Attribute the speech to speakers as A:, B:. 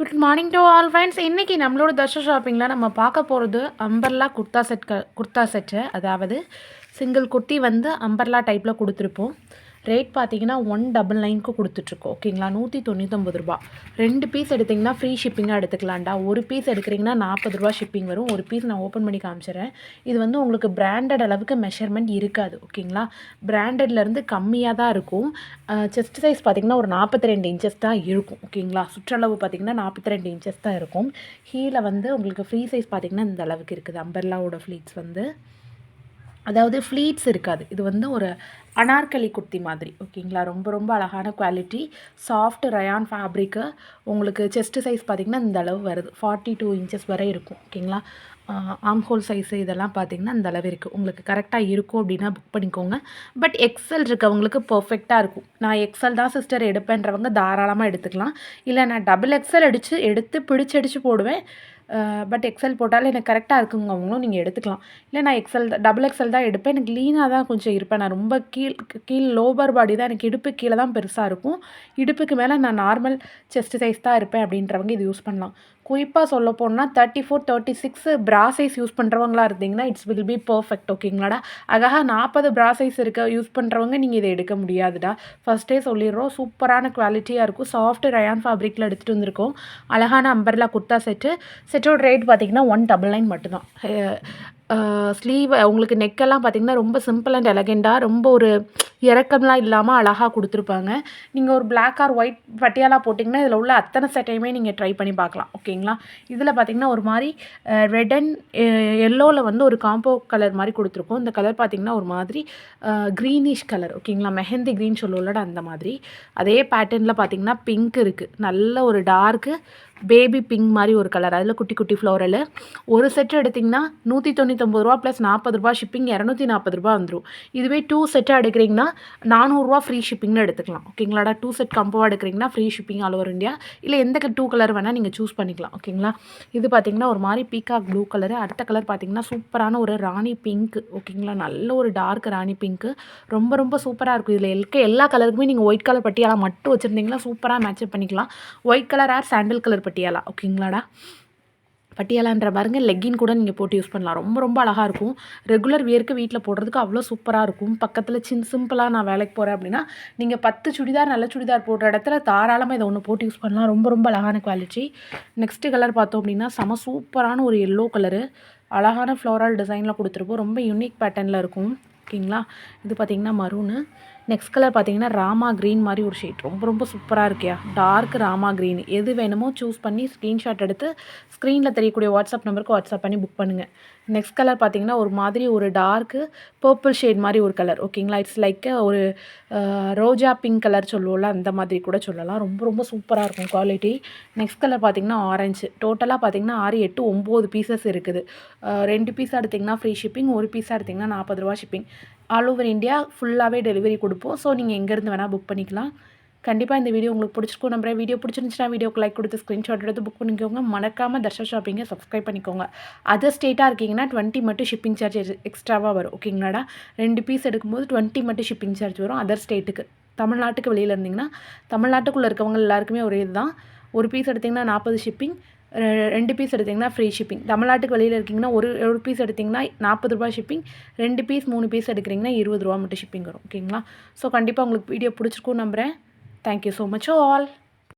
A: Good morning to all friends இன்றைக்கி நம்மளோட தர்ஷ ஷாப்பிங்கில் நம்ம பார்க்க போகிறது அம்பர்லா குர்த்தா செட் க குர்த்தா செட்டு அதாவது சிங்கிள் குர்த்தி வந்து அம்பர்லா டைப்பில் கொடுத்துருப்போம். ரேட் பார்த்தீங்கன்னா ஒன் டபுள் நைனுக்கு கொடுத்துட்ருக்கோம். ஓகேங்களா நூற்றி தொண்ணூத்தொம்பது ரூபா. ரெண்டு பீஸ் எடுத்திங்கன்னா ஃப்ரீ ஷிப்பிங்காக எடுத்துக்கலாம்டா. ஒரு பீஸ் எடுக்கிறீங்கன்னா நாற்பது ரூபா ஷிப்பிங் வரும். ஒரு பீஸ் நான் ஓப்பன் பண்ணி காமிச்சிடுறேன். இது வந்து உங்களுக்கு பிராண்டட் அளவுக்கு மெஷர்மெண்ட் இருக்காது. ஓகேங்களா பிராண்டட்லேருந்து கம்மியாக தான் இருக்கும். செஸ்ட் சைஸ் பார்த்திங்கன்னா ஒரு நாற்பத்தி ரெண்டு இன்ச்சஸ் தான் இருக்கும். ஓகேங்களா சுற்றளவு பார்த்திங்கன்னா நாற்பத்தி ரெண்டு இன்ச்சஸ் தான் இருக்கும். ஹீலை வந்து உங்களுக்கு ஃப்ரீ சைஸ் பார்த்திங்கன்னா இந்த அளவுக்கு இருக்குது. அம்பர்லாவோட ஃப்ளீட்ஸ் வந்து. அதாவது ஃப்ளீட்ஸ் இருக்காது. இது வந்து ஒரு அனார்கலி குர்த்தி மாதிரி. ஓகேங்களா? ரொம்ப ரொம்ப அழகான குவாலிட்டி சாஃப்ட் ரயான் ஃபேப்ரிக்கு உங்களுக்கு செஸ்ட்டு சைஸ் பார்த்திங்கன்னா இந்த அளவு வருது. ஃபார்ட்டி டூ இன்ச்சஸ் வரை இருக்கும். ஓகேங்களா? ஆம்ஹோல் சைஸு இதெல்லாம் பார்த்திங்கன்னா அந்த அளவு இருக்குது உங்களுக்கு கரெக்டாக இருக்கும் அப்படின்னா புக் பண்ணிக்கோங்க. பட் எக்ஸல் இருக்கவங்களுக்கு பர்ஃபெக்டாக இருக்கும். நான் எக்ஸல் தான் சிஸ்டர் எடுப்பேன்றவங்க தாராளமாக எடுத்துக்கலாம். இல்லை நான் டபுள் எக்ஸல் அடித்து எடுத்து பிடிச்சடிச்சு போடுவேன். பட் எக்ஸல் போட்டாலும் எனக்கு கரெக்டாக இருக்குங்க. அவங்களும் நீங்கள் எடுத்துக்கலாம். இல்லை நான் எக்ஸல் டபுள் எக்ஸல் தான் எடுப்பேன். எனக்கு லீனாக தான் கொஞ்சம் இருப்பேன். நான் ரொம்ப கீழ் கீழ் லோவர் பாடி தான். எனக்கு இடுப்பு கீழே தான் பெருசாக இருக்கும். இடுப்புக்கு மேலே நான் நார்மல் செஸ்ட் சைஸ் தான் இருப்பேன் அப்படின்றவங்க இது யூஸ் பண்ணலாம். குறிப்பாக சொல்ல போனால் thirty four thirty six bra size use பண்ணுறவங்களா இருந்தீங்கன்னா இட்ஸ் வில் பி பர்ஃபெக்ட் ஓகேங்களாடா அழகாக நாற்பது ப்ரா சைஸ் இருக்க யூஸ் பண்ணுறவங்க நீங்கள் இதை எடுக்க முடியாதுடா. ஃபஸ்ட்டே சொல்லிடுறோம் சூப்பரான குவாலிட்டியாக இருக்கும். சாஃப்ட் ரயான் ஃபேப்ரிக்கில் எடுத்துகிட்டு வந்திருக்கோம். அழகான அம்பர்லா குர்த்தா செட்டு செட்டோட ரேட் பார்த்திங்கன்னா ஒன் டபுள் நைன் மட்டும்தான். ஸ்லீவ் உங்களுக்கு நெக்கெல்லாம் பார்த்திங்கன்னா ரொம்ப சிம்பிள் அண்ட் எலகெண்டாக ரொம்ப ஒரு இறக்கம்லாம் இல்லாமல் அழகாக கொடுத்துருப்பாங்க. நீங்கள் ஒரு பிளாக் ஆர் ஒயிட் பட்டியாலா போட்டிங்கன்னா இதில் உள்ள அத்தனை செட்டையுமே நீங்கள் ட்ரை பண்ணி பார்க்கலாம். ஓகேங்களா இதில் பார்த்திங்கன்னா ஒரு மாதிரி ரெட் அண்ட் எல்லோவில் வந்து ஒரு காம்போ கலர் மாதிரி கொடுத்துருக்கோம். இந்த கலர் பார்த்திங்கன்னா ஒரு மாதிரி க்ரீனிஷ் கலர் ஓகேங்களா மெஹந்தி க்ரீன் சொல்லுவோம்லட அந்த மாதிரி. அதே பேட்டர்னில் பார்த்திங்கன்னா பிங்க் இருக்குது நல்ல ஒரு டார்க்கு பேபி பிங்க் மாதிரி ஒரு கலர் அதில் குட்டி குட்டி ஃப்ளோரல் ஒரு செட் எடுத்திங்கன்னா நூற்றி தொண்ணூத்தொம்பது ரூபா ப்ளஸ் நாற்பது ரூபா ஷிப்பிங் இரநூத்தி நாற்பது ரூபா வந்துடும் இதுவே டூ செட்டாக எடுக்கிறீங்கன்னா நானூறுரூவா ஃப்ரீ ஷிப்பிங்னு எடுத்துக்கலாம். ஓகேங்களாடா டூ செட் கம்போவாக எடுக்கிறீங்கன்னா free shipping all over India இல்லை எந்த டூ கலர் வேணால் நீங்கள் சூஸ் பண்ணிக்கலாம். ஓகேங்களா இது பார்த்திங்கன்னா ஒரு மாதிரி பீகாக் ப்ளூ கலரு அடுத்த கலர் பார்த்திங்கன்னா சூப்பரான ஒரு ராணி பிங்க் ஓகேங்களா நல்ல ஒரு டார்க் ராணி பிங்க்கு ரொம்ப ரொம்ப சூப்பராக இருக்கும். இதில் இருக்க எல்லா கலருக்குமே நீங்கள் ஒயிட் கலர் பட்டியாலாம் மட்டும் வச்சுருந்தீங்கன்னா சூப்பராக மேட்சப் பண்ணிக்கலாம். White colour or sandal colour Patiala? ஓகேங்களாடா பட்டியாலான்ற பாருங்க லெக்கின் கூட நீங்கள் போட்டு யூஸ் பண்ணலாம். ரொம்ப ரொம்ப அழகாக இருக்கும். ரெகுலர் வியர்க்கு வீட்டில் போடுறதுக்கு அவ்வளோ சூப்பராக இருக்கும். பக்கத்தில் சின் சிம்பிளாக நான் வேலைக்கு போகிறேன் அப்படின்னா நீங்கள் பத்து சுடிதார் நல்ல சுடிதார் போடுற இடத்துல தாராளமாக இதை ஒன்று போட்டு யூஸ் பண்ணலாம். ரொம்ப ரொம்ப அழகான குவாலிட்டி நெக்ஸ்ட்டு கலர் பார்த்தோம் அப்படின்னா செம சூப்பரான ஒரு எல்லோ கலரு அழகான ஃப்ளோரல் டிசைனில் கொடுத்துருப்போம். ரொம்ப யூனிக் பேட்டர்னில் இருக்கும். ஓகேங்களா? இது பார்த்திங்கன்னா மரூனு நெக்ஸ்ட் கலர் பார்த்தீங்கன்னா ராமா க்ரீன் மாதிரி ஒரு ஷேட் ரொம்ப ரொம்ப சூப்பராக இருக்கியா? டார்க் ராமா க்ரீன் எது வேணுமோ சூஸ் பண்ணி ஸ்க்ரீன்ஷாட் எடுத்து ஸ்க்ரீனில் தெரியக்கூடிய வாட்ஸ்அப் நம்பருக்கு வாட்ஸ்அப் பண்ணி புக் பண்ணுங்கள் நெக்ஸ்ட் கலர் பார்த்தீங்கன்னா ஒரு மாதிரி ஒரு டார்க்கு பர்பிள் ஷேட் மாதிரி ஒரு கலர் ஓகேங்களா இட்ஸ் லைக் ஒரு ரோஜா பிங்க் கலர் சொல்லுவோம்ல அந்த மாதிரி கூட சொல்லலாம். ரொம்ப ரொம்ப சூப்பராக இருக்கும் குவாலிட்டி நெக்ஸ்ட் கலர் பார்த்திங்கன்னா ஆரஞ்சு டோட்டலாக பார்த்திங்கன்னா ஆறு எட்டு ஒம்பது பீசஸ் இருக்குது. ரெண்டு பீஸ் எடுத்திங்கன்னா ஃப்ரீ ஷிப்பிங் ஒரு பீஸாக எடுத்திங்கன்னா நாற்பது ரூபா ஷிப்பிங் ஆல் ஓவர் இந்தியா ஃபுல்லாகவே டெலிவரி கொடுப்போம். ஸோ நீங்கள் எங்கேருந்து வேணால் புக் பண்ணிக்கலாம். கண்டிப்பாக இந்த வீடியோ உங்களுக்கு பிடிச்சிருக்கும். நம்புறேன். வீடியோ பிடிச்சிருந்துச்சுன்னா வீடியோக்கு லைக் கொடுத்து ஸ்க்ரீன்ஷாட் எடுத்து புக் பண்ணிக்கோங்க. மறக்காமல் தர்ஷா ஷாப்பிங்கை சப்ஸ்கிரைப் பண்ணிக்கோங்க. அதர் ஸ்டேட்டாக இருக்கீங்கன்னா டுவெண்ட்டி மட்டும் ஷிப்பிங் சார்ஜ் எக்ஸ்ட்ராவாக வரும். ஓகேங்களாடா ரெண்டு பீஸ் எடுக்கும்போது டுவெண்ட்டி மட்டும் ஷிப்பிங் சார்ஜ் வரும் அதர் ஸ்டேட்டுக்கு தமிழ்நாட்டுக்கு வெளியில் இருந்தீங்கன்னா தமிழ்நாட்டுக்குள்ளே இருக்கவங்க எல்லாருக்குமே ஒரே இதுதான். ஒரு பீஸ் எடுத்திங்கன்னா நாற்பது ஷிப்பிங் ரெண்டு பீஸ் எடுத்திங்கன்னா ஃப்ரீ ஷிப்பிங் தமிழ்நாட்டுக்கு வெளியில் இருக்கீங்கன்னா ஒரு ஒரு பீஸ் எடுத்திங்கன்னா நாற்பது ரூபா ஷிப்பிங் ரெண்டு பீஸ் மூணு பீஸ் எடுக்கிறீங்கன்னா இருபது ரூபா மட்டும் ஷிப்பிங் வரும். ஓகேங்களா? ஸோ கண்டிப்பாக உங்களுக்கு வீடியோ பிடிச்சிருக்கும் நம்புகிறேன் தேங்க்யூ ஸோ மச் ஆல்